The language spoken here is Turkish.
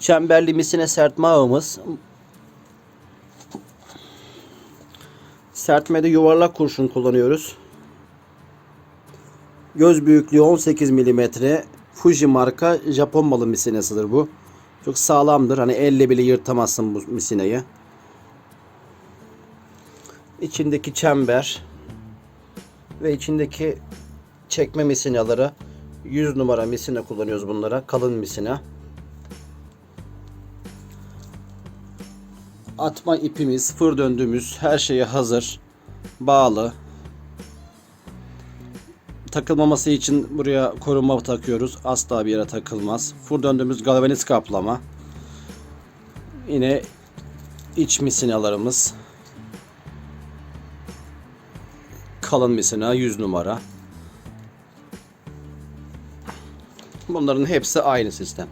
Çemberli misine sertme ağımız. Sertmede yuvarlak kurşun kullanıyoruz. Göz büyüklüğü 18 mm. Fuji marka Japon malı misinesidir bu. Çok sağlamdır. Hani elle bile yırtamazsın bu misineyi. İçindeki çember ve içindeki çekme misinaları 100 numara misine kullanıyoruz bunlara. Kalın misine. Atma ipimiz, fır döndüğümüz her şeye hazır. Bağlı. Takılmaması için buraya koruma takıyoruz. Asla bir yere takılmaz. Fır döndüğümüz galvaniz kaplama. Yine iç misinalarımız. Kalın misina 100 numara. Bunların hepsi aynı sistem.